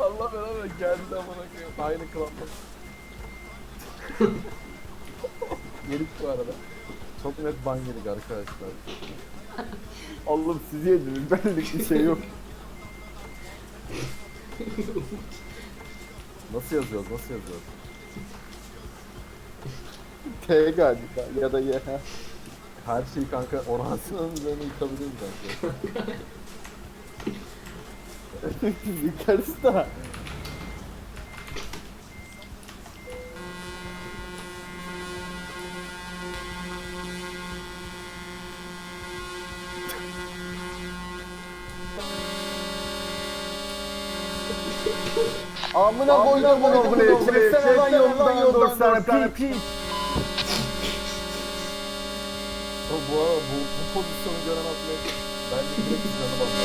Allah beraber geldi amına koyayım. Aynı klapta. yedik bu arada. Çok net ban yedik arkadaşlar. Allah'ım sizi yediniz. Benlik bir şey yok. Nasıl yazıyoruz? Nasıl yazıyoruz? T galiba ya da Y. Her şeyi kanka Orhan Sinan'ın üzerine yıkabiliriz bence. Yıkarız da. Amına koydum bunu buraya. Çeksene lan yoldan yoldan sana pi pi. Bu bu, bu pozisyonu gören atlet bence direkt canı basar.